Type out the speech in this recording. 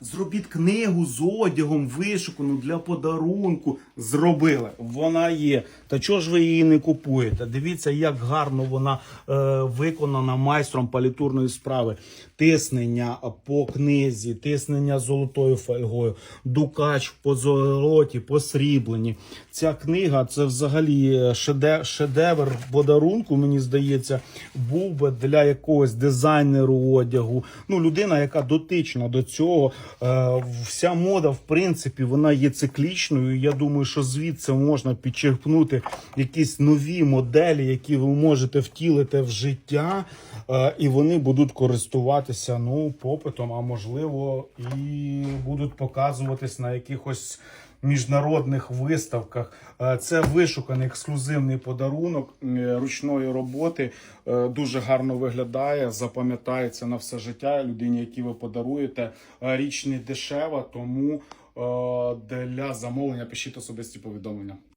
Зробіть книгу з одягом, вишукану для подарунку. Зробили. Вона є. Та чого ж ви її не купуєте? Дивіться, як гарно вона е, виконана майстром палітурної справи. Тиснення по книзі, тиснення золотою фольгою, дукач по золоті, по срібленні. Ця книга це взагалі шеде, шедевр подарунку, мені здається, був би для якогось дизайнеру одягу. Ну, людина, яка дотична до цього. Е, вся мода, в принципі, вона є циклічною. Я думаю, що звідси можна підчерпнути якісь нові моделі, які ви можете втілити в життя, е, і вони будуть користуватися ну, попитом, а можливо, і будуть показуватись на якихось міжнародних виставках. Е, Це вишуканий ексклюзивний подарунок ручної роботи. Е, Дуже гарно виглядає, запам'ятається на все життя людині, які ви подаруєте. Е, Річ не дешева, тому для замовлення пишіть особисті повідомлення.